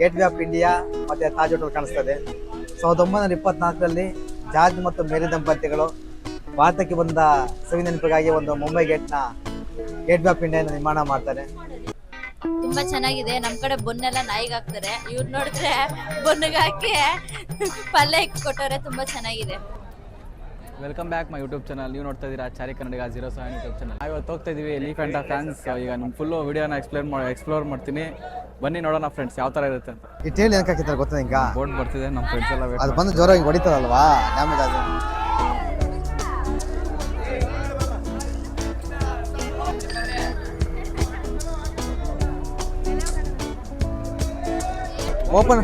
Gate way of India ಮತ್ತೆ Taj hotel ಕಾಣಿಸ್ತದೆ. ಸಾವಿರದ ಒಂಬೈನೂರ ಇಪ್ಪತ್ನಾಲ್ಕರಲ್ಲಿ ಜಾರ್ಜ್ ಮತ್ತು ಮೇರಿ ದಂಪತಿಗಳು ಭಾರತಕ್ಕೆ ಬಂದ ಸವಿ ನೆನಪಿಗಾಗಿ ಒಂದು ಮುಂಬೈ ಗೇಟ್ನ ಗೇಟ್ ವೇ ಆಫ್ ಇಂಡಿಯಾ ನಿರ್ಮಾಣ ಮಾಡ್ತಾರೆ. ತುಂಬಾ ಚೆನ್ನಾಗಿದೆ. ನಮ್ ಕಡೆ ಬೊನ್ನೆಲ್ಲ ನಾಯಿಗೆ ಹಾಕ್ತಾರೆ ಇವ್ರು ನೋಡಿದ್ರೆ ಬೊನ್ನಿಗೆ ಹಾಕಿ ಪಲ್ಯ ಕೊಟ್ಟವ್ರೆ ತುಂಬಾ ಚೆನ್ನಾಗಿದೆ. Welcome back my YouTube channel ನೀವು ನೋಡ್ತಾ ಇದ್ದೀರಾ Chari Kannadiga zero seven YouTube channel ಇವತ್ತು ಹೋಗ್ತಾ ಇದೀವಿ ಎಲಿಫೆಂಟ್ ಫ್ಯಾನ್ಸ್ ಈಗ ನಮ್ಮ ಫುಲ್ಲು ವಿಡಿಯೋನ ಎಕ್ಸ್ಪ್ಲೇನ್ ಮಾಡಿ ಎಕ್ಸ್ಪ್ಲೋರ್ ಮಾಡ್ತೀನಿ. ಬನ್ನಿ ನೋಡೋಣ ಫ್ರೆಂಡ್ಸ್ ಯಾವ ಥರ ಇರುತ್ತೆ ಅಂತ. ಟೇಲ್ ಏನಕ್ಕೆ ಹಾಕಿದ್ದಾರೆ ಗೊತ್ತಾ ಈಗ ಬೋರ್ಡ್ ಬರ್ತಿದೆ ನಮ್ಮ ಫ್ರೆಂಡ್ಸ್ ಎಲ್ಲ wait ಅದು ಬಂದು ಜೋರಾಗಿ ಹೊಡಿತದಲ್ವಾ ಡ್ಯಾಮೇಜ್ ಆದ್ರೆ. ಓಪನ್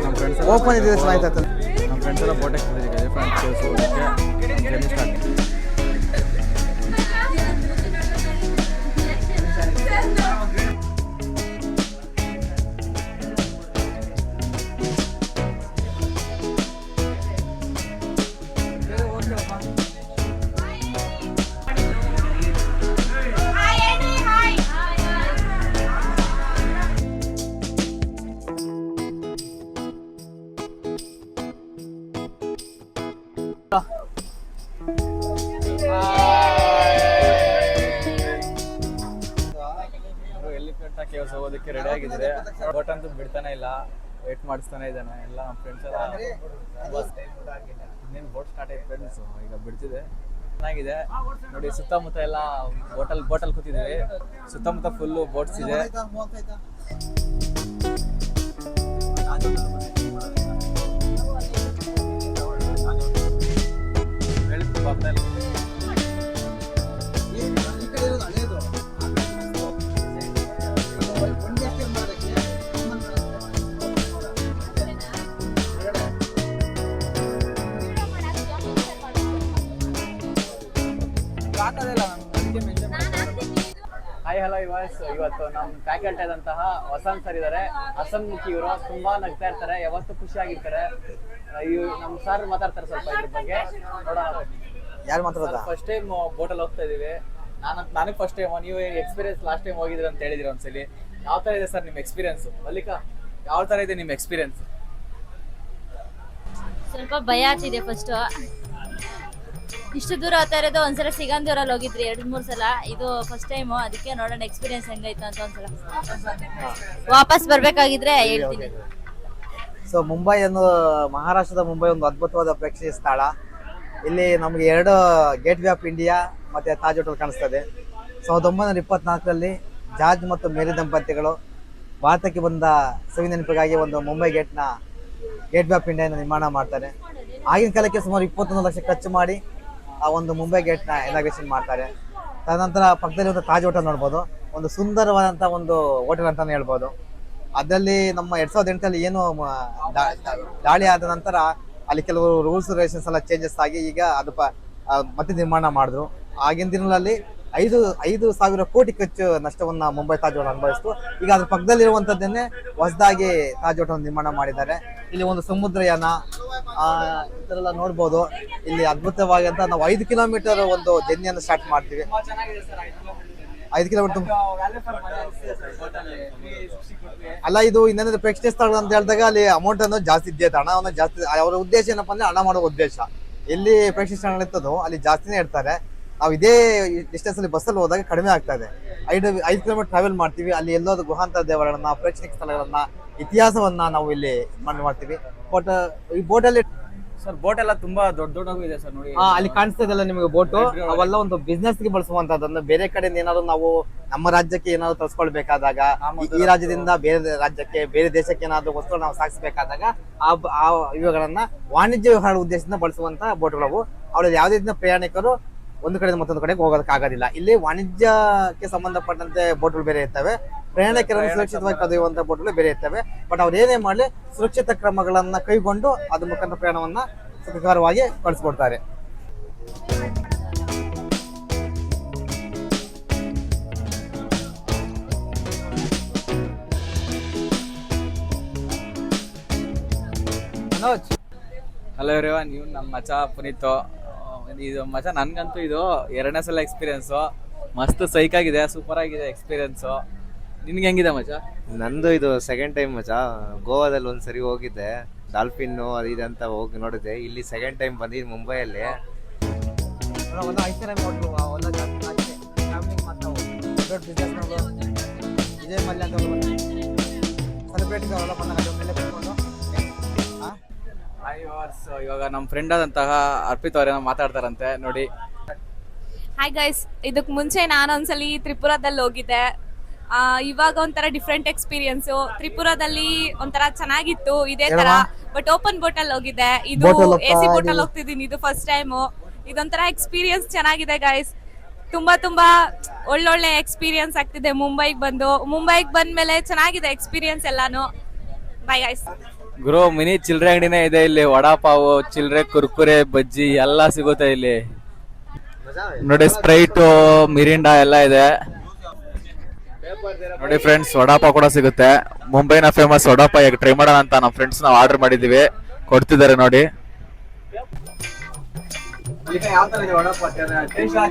ಓಪನ್ ಇದ್ರೆ ಚೆನ್ನಾಗಿತ್ತು ನಮ್ಮ ಫ್ರೆಂಡ್ಸ್ ಎಲ್ಲ boat friends elephant caves elephant caves ಹೋಗೋದಕ್ಕೆ ರೆಡಿ ಆಗಿದ್ರೆ ಬೋಟ್ ಅಂತೂ ಬಿಡ್ತಾನೆ ಇಲ್ಲ ವೇಟ್ ಮಾಡಿಸ್ತಾನೆ ಇದ್ದಾನೆ ಎಲ್ಲ ಫ್ರೆಂಡ್ಸ್ ಎಲ್ಲ ಇನ್ನೇನು ಬೋಟ್ ಸ್ಟಾರ್ಟ್ ಆಯ್ತು ಫ್ರೆಂಡ್ಸ್ ಈಗ ಬಿಡ್ತಿದೆ ಚೆನ್ನಾಗಿದೆ ನೋಡಿ ಸುತ್ತಮುತ್ತ ಎಲ್ಲ ಬೋಟಲ್ ಬೋಟಲ್ ಕೂತಿದ್ದೀವಿ ಸುತ್ತಮುತ್ತ ಫುಲ್ಲು ಬೋಟ್ಸ್ ಇದೆ ಹೇಳ್ತೀನಿ ಇವಾಸ್ ಇವತ್ತು ನಮ್ಮ ಫ್ಯಾಕಲ್ಟಿ ಆದಂತಹ ವಸಂತ್ ಸರ್ ಇದ್ದಾರೆ ಹಸನ್ಮುಖಿ ಇವರು. ತುಂಬಾ ನಗ್ತಾ ಇರ್ತಾರೆ. ಯಾವತ್ತು ಖುಷಿಯಾಗಿರ್ತಾರೆ ನಮ್ ನಮ್ಮ ಸರ್ ಮಾತಾಡ್ತಾರೆ ಸ್ವಲ್ಪ ಇದ್ರ ಬಗ್ಗೆ. ನೋಡೋಣ. ಯಾರು ಮಾತಾಡೋದು? ಫಸ್ಟ್ ಟೈಮ್ ಬೋಟಲ್ ಹೋಗ್ತಾ ಇದೀವಿ. ನಾನು ನನಗೆ ಫಸ್ಟ್ ಟೈಮ್ ನೀವು ಎಕ್ಸ್ಪೀರಿಯನ್ಸ್ ಲಾಸ್ಟ್ ಟೈಮ್ ಹೋಗಿದ್ರಿ ಅಂತ ಹೇಳಿದ್ರಿ ಒಂದ್ಸಲಿ. ಯಾವ ತರ ಇದೆ ಸರ್ ನಿಮ್ಮ ಎಕ್ಸ್ಪೀರಿಯನ್ಸ್ ಮಲ್ಲಿಕಾ ಯಾವ ತರ ಇದೆ ನಿಮ್ಮ ಎಕ್ಸ್ಪೀರಿಯನ್ಸ್ ಸ್ವಲ್ಪ ಭಯ ಆಚಿದೆ ಫಸ್ಟ್ ಇಷ್ಟು ದೂರ ಹೋಗ್ತಾ ಇರೋದು ಒಂದ್ಸಲ ಸಿಗಂದೂರಲ್ಲಿ ಹೋಗಿದ್ರಿ ಎರಡ್ ಮೂರ್ ಸಲ. ಇದು ಫಸ್ಟ್ ಟೈಮ್ ಅದಕ್ಕೆ ನೋಡೋಣ ಎಕ್ಸ್ಪೀರಿಯನ್ಸ್ ಹೆಂಗಾಯ್ತು ಅಂತ ಒಂದ್ಸಲ. ವಾಪಸ್ ಬರ್ಬೇಕಾಗಿದ್ರೆ ಹೇಳ್ತೀನಿ. ಸೊ ಮುಂಬೈ ಅನ್ನೋ ಮಹಾರಾಷ್ಟ್ರದ ಮುಂಬೈ ಒಂದು ಅದ್ಭುತವಾದ ಪ್ರೇಕ್ಷಣೀಯ ಸ್ಥಳ. ಇಲ್ಲಿ ನಮಗೆ ಎರಡು ಗೇಟ್ ವೇ ಆಫ್ ಇಂಡಿಯಾ ಮತ್ತೆ ತಾಜ್ ಹೋಟೆಲ್ ಕಾಣಿಸ್ತದೆ. ಸಾವಿರದ ಒಂಬೈನೂರ ಇಪ್ಪತ್ನಾಲ್ಕರಲ್ಲಿ ಜಾರ್ಜ್ ಮತ್ತು ಮೇರಿ ದಂಪತಿಗಳು ಭಾರತಕ್ಕೆ ಬಂದ ಸವಿ ನೆನಪಿಗಾಗಿ ಒಂದು ಮುಂಬೈ ಗೇಟ್ನ ಗೇಟ್ ವೇ ಆಫ್ ಇಂಡಿಯಾನ ನಿರ್ಮಾಣ ಮಾಡ್ತಾರೆ. ಆಗಿನ ಕಾಲಕ್ಕೆ ಸುಮಾರು ಇಪ್ಪತ್ತೊಂದು ಲಕ್ಷ ಖರ್ಚು ಮಾಡಿ ಆ ಒಂದು ಮುಂಬೈ ಗೇಟ್ನ ಇನಾಗ್ರೇಷನ್ ಮಾಡ್ತಾರೆ. ತದನಂತರ ಪಕ್ಕದಲ್ಲಿ ಒಂದು ತಾಜ್ ಹೋಟೆಲ್ ನೋಡ್ಬೋದು. ಒಂದು ಸುಂದರವಾದಂಥ ಒಂದು ಹೋಟೆಲ್ ಅಂತಲೇ ಹೇಳ್ಬೋದು. ಅದರಲ್ಲಿ ನಮ್ಮ ಎರಡು ಸಾವಿರದ ಎಂಟರಲ್ಲಿ ಏನು ದಾಳಿ ಆದ ನಂತರ ಅಲ್ಲಿ ಕೆಲವು ರೂಲ್ಸ್ ರೆಗ್ಯುಲೇಷನ್ಸ್ ಎಲ್ಲ ಚೇಂಜಸ್ ಆಗಿ ಈಗ ಅದು ಮತ್ತೆ ನಿರ್ಮಾಣ ಮಾಡಿದ್ರು. ಆಗಿನ ದಿನಗಳಲ್ಲಿ ಐದು ಐದು ಸಾವಿರ ಕೋಟಿ ಖರ್ಚು ನಷ್ಟವನ್ನ ಮುಂಬೈ ತಾಜ್ ಹೋಟೆಲ್ ಅನುಭವಿಸ್ತು. ಈಗ ಅದ್ರ ಪಕ್ಕದಲ್ಲಿರುವಂತದ್ದನ್ನೇ ಹೊಸದಾಗಿ ತಾಜ್ ಹೋಟೆಲ್ ನಿರ್ಮಾಣ ಮಾಡಿದ್ದಾರೆ. ಇಲ್ಲಿ ಒಂದು ಸಮುದ್ರಯಾನ, ಆ ಎಲ್ಲ ನೋಡ್ಬೋದು. ಇಲ್ಲಿ ಅದ್ಭುತವಾದಂತ ನಾವು ಐದು ಕಿಲೋಮೀಟರ್ ಒಂದು ಜರ್ನಿಯನ್ನು ಸ್ಟಾರ್ಟ್ ಮಾಡ್ತೀವಿ. ಐದು ಕಿಲೋಮೀಟರ್ ಅಲ್ಲ, ಇದು ಇನ್ನೇನಾದ್ರೂ ಪ್ರೇಕ್ಷಣೀಯ ಸ್ಥಳ ಅಂತ ಹೇಳಿದಾಗ ಅಲ್ಲಿ ಅಮೌಂಟ್ ಅನ್ನು ಜಾಸ್ತಿ ಇದೆ ಹಣವನ್ನು ಜಾಸ್ತಿ, ಅವರ ಉದ್ದೇಶ ಏನಪ್ಪ ಅಂದ್ರೆ ಹಣ ಮಾಡೋ ಉದ್ದೇಶ. ಎಲ್ಲಿ ಪ್ರೇಕ್ಷಣೀಯ ಸ್ಥಳ ಇರ್ತದೋ ಅಲ್ಲಿ ಜಾಸ್ತಿನೇ ಇರ್ತಾರೆ ನಾವು ಇದೇ ಡಿಸ್ಟೆನ್ಸ್ ಅಲ್ಲಿ ಬಸ್ಸಲ್ಲಿ ಹೋದಾಗ ಕಡಿಮೆ ಆಗ್ತಾ ಇದೆ. ಐದು ಐದು ಕಿಲೋಮೀಟರ್ ಟ್ರಾವೆಲ್ ಮಾಡ್ತೀವಿ. ಅಲ್ಲಿ ಎಲ್ಲೋದು ಗುಹಾಂತರ ದೇವರನ್ನ ಪ್ರೇಕ್ಷಣೀಯ ಸ್ಥಳಗಳನ್ನ ಇತಿಹಾಸವನ್ನ ನಾವು ಇಲ್ಲಿ ಮಾಡಿ ಮಾಡ್ತೀವಿ. ಬಟ್ ಈ ಬೋಟಲ್ಲಿ ಸರ್ ಬೋಟ್ ಎಲ್ಲ ತುಂಬಾ ದೊಡ್ಡ ದೊಡ್ಡ ಇದೆ ಸರ್ ನೋಡಿ. ಹಾ ಅಲ್ಲಿ ಕಾಣಿಸ್ತಾ ಇದೆಲ್ಲ ನಿಮಗೆ ಬೋಟ್ ಅವೆಲ್ಲ ಒಂದು ಬಿಸ್ನೆಸ್ಗೆ ಬಳಸುವಂತದ್ದನ್ನ ಬೇರೆ ಕಡೆ ಏನಾದ್ರು ನಾವು ನಮ್ಮ ರಾಜ್ಯಕ್ಕೆ ಏನಾದ್ರು ತರಿಸ್ಕೊಳ್ಬೇಕಾದಾಗ ಈ- ರಾಜ್ಯದಿಂದ ಬೇರೆ ರಾಜ್ಯಕ್ಕೆ ಬೇರೆ ದೇಶಕ್ಕೆ ಏನಾದ್ರು ವಸ್ತುಗಳು ನಾವು ಸಾಗಿಸಬೇಕಾದಾಗ ಆ ಇವುಗಳನ್ನ ವಾಣಿಜ್ಯ ವ್ಯವಹಾರ ಉದ್ದೇಶದಿಂದ ಬಳಸುವಂತ ಬೋಟ್ಗಳವು ಅವರಲ್ಲಿ ಯಾವುದೇ ರೀತಿಯ ಪ್ರಯಾಣಿಕರು ಒಂದು ಕಡೆಯಿಂದ ಮತ್ತೊಂದು ಕಡೆಗೆ ಹೋಗೋದಕ್ಕಾಗೋದಿಲ್ಲ ಇಲ್ಲಿ ವಾಣಿಜ್ಯಕ್ಕೆ ಸಂಬಂಧಪಟ್ಟಂತೆ ಬೋಟ್ಗಳು ಬೇರೆ ಇರ್ತವೆ. ಪ್ರಯಾಣಿಕರನ್ನು ಸುರಕ್ಷಿತವಾಗಿ ಕರೆದೊಯ್ಯುವಂತ ಬೋಟ್ಗಳು ಬೇರೆ ಇರ್ತವೆ. ಬಟ್ ಅವ್ರು ಏನೇ ಮಾಡಲಿ ಸುರಕ್ಷಿತ ಕ್ರಮಗಳನ್ನ ಕೈಗೊಂಡು ಅದ್ರ ಮುಖಾಂತರ ಪ್ರಯಾಣವನ್ನ ಸುಖಕರವಾಗಿ ಕಳಿಸ್ಕೊಡ್ತಾರೆ. ಹಲೋ ಎವ್ರಿವನ್ ನೀವು ನಮ್ಮ ಮಚ ಪುನೀತ್. ಇದು ಮಚ ನನ್ಗಂತೂ ಇದು ಎರಡನೇ ಸಲ ಎಕ್ಸ್ಪೀರಿಯನ್ಸು ಮಸ್ತ್ ಸೈಕ್ ಆಗಿದೆ ಸೂಪರ್ ಆಗಿದೆ ಎಕ್ಸ್ಪೀರಿಯನ್ಸು ನಿನ್ಗೆ ಹೆಂಗಿದೆ ಮಚ್ಚ ನಂದು ಇದು ಸೆಕೆಂಡ್ ಟೈಮ್ ಮಜ. ಗೋವಾದಲ್ಲಿ ಒಂದು ಸರಿ ಹೋಗಿದ್ದೆ. ಡಾಲ್ಫಿನ್ನು ಅದು ಇದೆ ಅಂತ ಹೋಗಿ ನೋಡಿದ್ದೆ ಇಲ್ಲಿ ಸೆಕೆಂಡ್ ಟೈಮ್ ಬಂದಿದ್ದು ಮುಂಬೈಯಲ್ಲಿ. ಇದೇ ಮಲ್ಯ ಅಂತ ಸೆಲೆಬ್ರಿಟೀಸ್ ಅವೆಲ್ಲ ಹಾಯ್ ವಾರ್ಸ್ ಇವಾಗ ನಮ್ಮ ಫ್ರೆಂಡ್ ಆದಂತಹ ಅರ್ಪಿತ್ ಅವರೇನೋ ಮಾತಾಡ್ತಾರಂತೆ. ನೋಡಿ. ಹಾಯ್ ಗೈಸ್ ಇದಕ್ಕೆ ಮುಂಚೆ ನಾನು ಒಂದ್ಸಲಿ ತ್ರಿಪುರದಲ್ಲಿ ಹೋಗಿದ್ದೆ. ಆ, ಇವಾಗ ಒಂಥರ ಡಿಫ್ರೆಂಟ್ ಎಕ್ಸ್ಪೀರಿಯನ್ಸ್ ತ್ರಿಪುರದಲ್ಲಿ ಒಂಥರ ಚೆನ್ನಾಗಿತ್ತು ಇದೇ ತರ. ಬಟ್ ಓಪನ್ ಬೋಟ್ ಅಲ್ಲಿ ಹೋಗಿದ್ದೆ. ಇದು Boat ಎ ಸಿ ಬೋಟ್ ಅಲ್ಲಿ ಹೋಗ್ತಿದ್ದೀನಿ ಇದು ಫಸ್ಟ್ ಟೈಮ್ ಇದೊಂಥರ ಎಕ್ಸ್ಪೀರಿಯನ್ಸ್ ಚೆನ್ನಾಗಿದೆ ಗೈಸ್ ತುಂಬಾ ತುಂಬಾ ಒಳ್ಳೊಳ್ಳೆ ಎಕ್ಸ್ಪೀರಿಯನ್ಸ್ ಆಗ್ತಿದೆ. ಮುಂಬೈಗೆ ಬಂದು ಮುಂಬೈಗೆ ಬಂದ್ಮೇಲೆ ಚೆನ್ನಾಗಿದೆ ಎಕ್ಸ್ಪೀರಿಯನ್ಸ್ ಎಲ್ಲಾನು. ಬೈ ಗೈಸ್ ಗುರು, ಮಿನಿ ಚಿಲ್ರೆ ಅಂಗಡಿನೇ ಇದೆ ಇಲ್ಲಿ. ವಡಾ ಪಾವ್ ಚಿಲ್ಲರೆ ಕುರ್ಕುರೆ, ಬಜ್ಜಿ ಎಲ್ಲ ಸಿಗುತ್ತೆ ಇಲ್ಲಿ. ನೋಡಿ, ಸ್ಪ್ರೈಟ್, ಮಿರಿಂಡಾ ಎಲ್ಲ ಇದೆ. ನೋಡಿ ಫ್ರೆಂಡ್ಸ್ ವಡಾಪಾವ್ ಕೂಡ ಸಿಗುತ್ತೆ. ಮುಂಬೈನ ಫೇಮಸ್ ವಡಾಪಾವ್. ಈಗ ಟ್ರೈ ಮಾಡೋಣ ಅಂತ ನಮ್ಮ ಫ್ರೆಂಡ್ಸ್ ನಾವು ಆರ್ಡರ್ ಮಾಡಿದೀವಿ. ಕೊಡ್ತಿದ್ದಾರೆ ನೋಡಿ.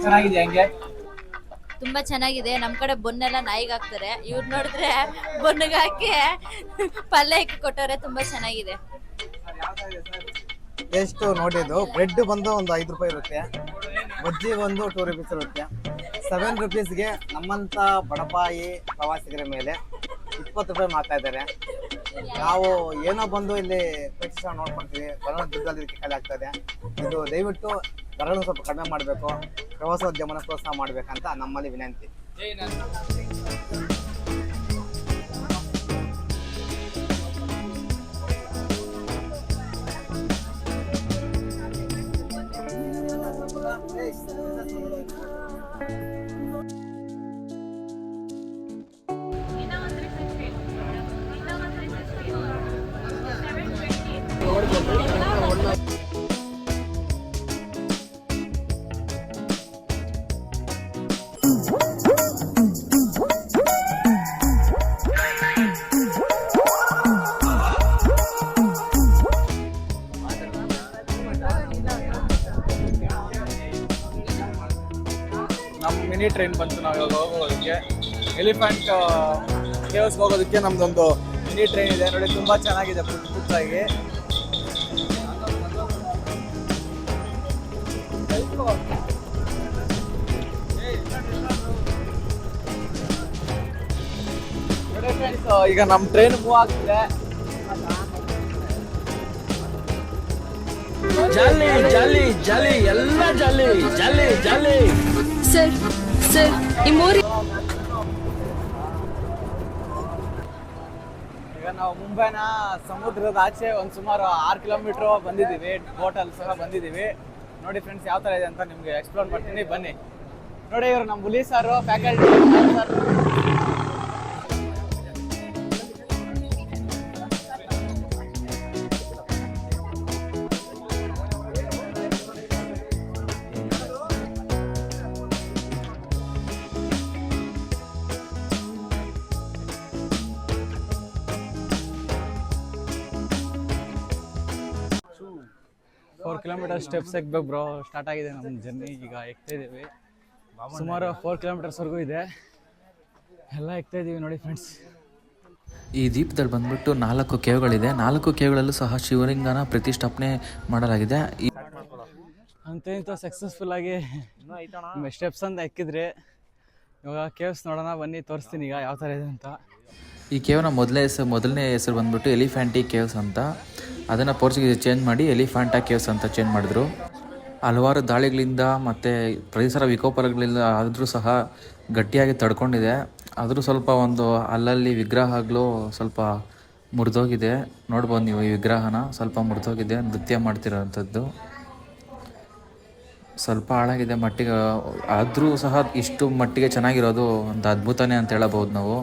ಚೆನ್ನಾಗಿದೆ ಹೆಂಗೆ? ತುಂಬಾ ಚೆನ್ನಾಗಿದೆ. ನಮ್ ಕಡೆ ಬೊನ್ನೆಲ್ಲ ನಾಯಿಗೆ ಹಾಕ್ತಾರೆ. ಇವ್ರು ನೋಡಿದ್ರೆ ಬೊನ್ನಿಗೆ ಹಾಕಿ ಪಲ್ಯ ಇಕ್ಕಿ ಕೊಟ್ಟವ್ರೆ ತುಂಬಾ ಚೆನ್ನಾಗಿದೆ. ಎಷ್ಟು ನೋಡಿದ್ದು. ಬ್ರೆಡ್ ಬಂದು ಒಂದು ಐದು ರೂಪಾಯಿ ಇರುತ್ತೆ. ಬಜ್ಜಿ ಬಂದು ಟೂ ರುಪೀಸ್ ಇರುತ್ತೆ. ಸೆವೆನ್ ರುಪೀಸ್ಗೆ ನಮ್ಮಂಥ ಬಡಪಾಯಿ ಪ್ರವಾಸಿಗರ ಮೇಲೆ ಇಪ್ಪತ್ತು ರೂಪಾಯಿ ಮಾಡ್ತಾ ಇದ್ದಾರೆ. ನಾವು ಏನೋ ಬಂದು ಇಲ್ಲಿ ಪ್ರೇಕ್ಷಿಸ ನೋಡ್ಕೊಳ್ತೀವಿ ಬರೋಣ ದುಡ್ಡಲ್ಲಿ ಖಾಲಿ ಆಗ್ತದೆ ಇದು ದಯವಿಟ್ಟು ಬರೋಣ ಸ್ವಲ್ಪ ಕಡಿಮೆ ಮಾಡಬೇಕು. ಪ್ರವಾಸೋದ್ಯಮನ ಪ್ರೋತ್ಸಾಹ ಮಾಡಬೇಕಂತ ನಮ್ಮಲ್ಲಿ ವಿನಂತಿ. ಮಿನಿ ಟ್ರೈನ್ ಬಂತು ನಾವು ಇವಾಗ ಹೋಗೋದಕ್ಕೆ. ಎಲಿಫೆಂಟ್ ಕೇವ್ಸ್ಗೆ ಹೋಗೋದಕ್ಕೆ ನಮ್ದೊಂದು ಮಿನಿ ಟ್ರೈನ್ ಇದೆ. ನೋಡಿ, ತುಂಬಾ ಚೆನ್ನಾಗಿದೆ ಪುಟ್ಟ ಪುಟ್ಟಾಗಿ. ಈಗ ನಮ್ಮ ಟ್ರೈನ್ ಮೂವ್ ಆಗ್ತಿದೆ. ಜಲ್ಲಿ ಜಲ್ಲಿ ಜಲ್ಲಿ, ಎಲ್ಲ ಜಲ್ಲಿ ಜಲ್ಲಿ ಜಾಲಿ ಸರ್ ಸರ್ ಈಗ ನಾವು ಮುಂಬೈನ ಸಮುದ್ರದ ಆಚೆ ಒಂದು ಸುಮಾರು ಆರು ಕಿಲೋಮೀಟರ್ ಬಂದಿದ್ದೀವಿ. ಹೋಟೆಲ್ ಸಹ ಬಂದಿದ್ದೀವಿ. ನೋಡಿ ಫ್ರೆಂಡ್ಸ್ ಯಾವ ತರ ಇದೆ ಅಂತ ನಿಮಗೆ ಎಕ್ಸ್ಪ್ಲೋರ್ ಮಾಡ್ತೀನಿ. ಬನ್ನಿ. ನೋಡಿ ಇವರು ನಮ್ಮ ಹುಲಿ ಸಾರು faculty sir four kilometre steps ಎಕ್ಬೇಕು bro start ಆಗಿದೆ ನಮ್ಮ ಜರ್ನಿ ಈಗ ಎಕ್ತಾ ಇದ್ದೀವಿ. ಸುಮಾರು ಫೋರ್ ಕಿಲೋಮೀಟರ್ಸ್ವರೆಗೂ ಇದೆ. ಎಲ್ಲ ಎಕ್ತಾ ಇದ್ದೀವಿ ನೋಡಿ ಫ್ರೆಂಡ್ಸ್ ಈ ದೀಪದಲ್ಲಿ ಬಂದ್ಬಿಟ್ಟು ನಾಲ್ಕು ಕೇವ್ಗಳಿದೆ. ನಾಲ್ಕು ಕೇವ್ಗಳಲ್ಲೂ ಸಹ ಶಿವಲಿಂಗನ ಪ್ರತಿಷ್ಠಾಪನೆ ಮಾಡಲಾಗಿದೆ. ಈ ಅಂತ ಇಂತ ಸಕ್ಸಸ್ಫುಲ್ ಆಗಿ ಸ್ಟೆಪ್ಸ್ ಅಂತ ಎಕ್ಕಿದ್ರೆ ಇವಾಗ ಕೇವ್ಸ್ ನೋಡೋಣ ಬನ್ನಿ ತೋರಿಸ್ತೀನಿ ಈಗ ಯಾವ ಥರ ಇದೆ ಅಂತ. ಈ ಕೇವ್ನ ಮೊದಲನೇ ಹೆಸರು ಮೊದಲನೇ ಹೆಸರು ಬಂದ್ಬಿಟ್ಟು ಎಲಿಫ್ಯಾಂಟಿ ಕೇವ್ಸ್ ಅಂತ. ಅದನ್ನು ಪೋರ್ಚುಗೀಸ್ ಚೇಂಜ್ ಮಾಡಿ ಎಲಿಫ್ಯಾಂಟಾ ಕೇವ್ಸ್ ಅಂತ ಚೇಂಜ್ ಮಾಡಿದ್ರು. ಹಲವಾರು ದಾಳಿಗಳಿಂದ ಮತ್ತು ಪರಿಸರ ವಿಕೋಪಗಳಿಂದ ಆದರೂ ಸಹ ಗಟ್ಟಿಯಾಗಿ ತಡ್ಕೊಂಡಿದೆ. ಆದರೂ ಸ್ವಲ್ಪ ಒಂದು ಅಲ್ಲಲ್ಲಿ ವಿಗ್ರಹಗಳು ಸ್ವಲ್ಪ ಮುರಿದೋಗಿದೆ. ನೋಡ್ಬೋದು ನೀವು ಈ ವಿಗ್ರಹನ, ಸ್ವಲ್ಪ ಮುರಿದೋಗಿದೆ, ನೃತ್ಯ ಮಾಡ್ತಿರೋವಂಥದ್ದು ಸ್ವಲ್ಪ ಹಾಳಾಗಿದೆ ಮಟ್ಟಿಗೆ. ಆದರೂ ಸಹ ಇಷ್ಟು ಮಟ್ಟಿಗೆ ಚೆನ್ನಾಗಿರೋದು ಒಂದು ಅದ್ಭುತನೇ ಅಂತ ಹೇಳಬಹುದು ನಾವು.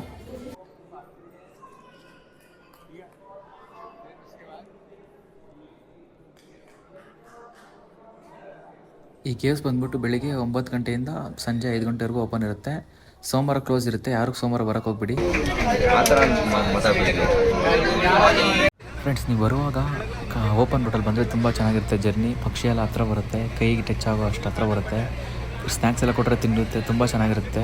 ಈ ಕೇವ್ಸ್ ಬಂದ್ಬಿಟ್ಟು ಬೆಳಿಗ್ಗೆ ಒಂಬತ್ತು ಗಂಟೆಯಿಂದ ಸಂಜೆ ಐದು ಗಂಟೆವರೆಗೂ ಓಪನ್ ಇರುತ್ತೆ. ಸೋಮವಾರ ಕ್ಲೋಸ್ ಇರುತ್ತೆ. ಯಾರು ಸೋಮವಾರ ಬರೋಕ್ಕೆ ಹೋಗ್ಬಿಡಿ. ಫ್ರೆಂಡ್ಸ್, ನೀವು ಬರುವಾಗ ಓಪನ್ ರೋಟಲ್ಲಿ ಬಂದರೆ ತುಂಬ ಚೆನ್ನಾಗಿರುತ್ತೆ. ಜರ್ನಿ, ಪಕ್ಷಿ ಎಲ್ಲ ಹತ್ರ ಬರುತ್ತೆ. ಕೈಗೆ ಟಚ್ ಆಗೋ ಅಷ್ಟು ಹತ್ರ ಬರುತ್ತೆ. ಸ್ನ್ಯಾಕ್ಸ್ ಎಲ್ಲ ಕೊಟ್ಟರೆ ತಿನ್ನುತ್ತೆ ತುಂಬ ಚೆನ್ನಾಗಿರುತ್ತೆ.